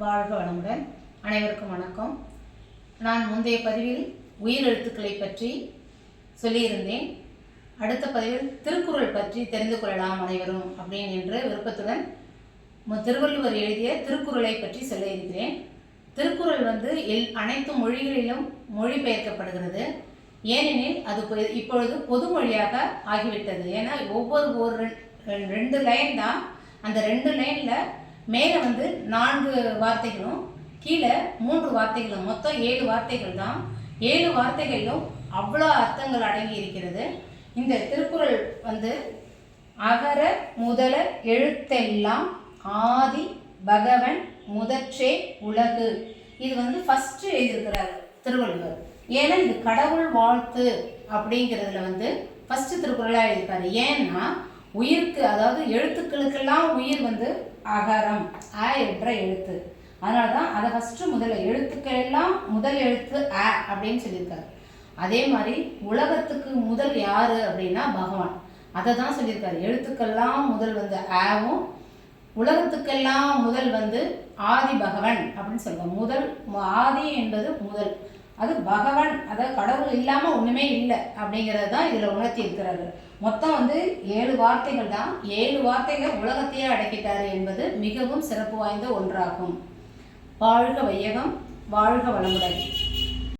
வாழ்க வளமுடன். அனைவருக்கும் வணக்கம். நான் முந்தைய பதிவில் உயிர் எழுத்துக்களை பற்றி சொல்லியிருந்தேன். அடுத்த பதிவில் திருக்குறள் பற்றி தெரிந்து கொள்ளலாம் அனைவரும் அப்படின்னு என்ற விருப்பத்துடன் திருவள்ளுவர் எழுதிய திருக்குறளை பற்றி சொல்ல இருக்கிறேன். திருக்குறள் வந்து எல் அனைத்து மொழிகளிலும் மொழிபெயர்க்கப்படுகிறது. ஏனெனில் அது இப்பொழுது இப்பொழுது பொதுமொழியாக ஆகிவிட்டது. ஏன்னா ஒவ்வொரு ஒரு ரெண்டு லைன் தான். அந்த ரெண்டு லைனில் மேலே வந்து நான்கு வார்த்தைகளும் கீழே மூன்று வார்த்தைகளும் மொத்தம் ஏழு வார்த்தைகள் தான். ஏழு வார்த்தைகளிலும் அவ்வளோ அர்த்தங்கள் அடங்கி இருக்கிறது. இந்த திருக்குறள் வந்து அகர முதல எழுத்தெல்லாம் ஆதி பகவன் முதற்றே உலகு. இது வந்து ஃபஸ்ட்டு எழுதியிருக்கிறார் திருவள்ளுவர். ஏன்னா இது கடவுள் வாழ்த்து அப்படிங்கிறதுல வந்து ஃபஸ்ட்டு திருக்குறளாக எழுதியிருக்காரு. ஏன்னா உயிருக்கு அதாவது எழுத்துக்களுக்கெல்லாம் உயிர் வந்து அகரம் அ என்ற எழுத்து. அதனால தான் அதை ஃபஸ்ட்டு முதல்ல எழுத்துக்கள் எல்லாம் முதல் எழுத்து அ அப்படின்னு சொல்லியிருக்காரு. அதே மாதிரி உலகத்துக்கு முதல் யார் அப்படின்னா பகவான். அதை தான் சொல்லியிருக்காரு. எழுத்துக்கள்லாம் முதல் வந்து ஆவும் உலகத்துக்கெல்லாம் முதல் வந்து ஆதி பகவன் அப்படின்னு சொல்லுவாங்க. முதல் ஆதி என்பது முதல். அது பகவான் அதாவது கடவுள் இல்லாமல் ஒன்றுமே இல்லை அப்படிங்கிறது தான் இதில் உணர்த்தி இருக்கிறாரு மொத்தம் வந்து ஏழு வார்த்தைகள் தான். ஏழு வார்த்தைகள் உலகத்தையே அடக்கிட்டாரு என்பது மிகவும் சிறப்பு வாய்ந்த ஒன்றாகும். வாழ்க வையகம் வாழ்க வளமுடன்.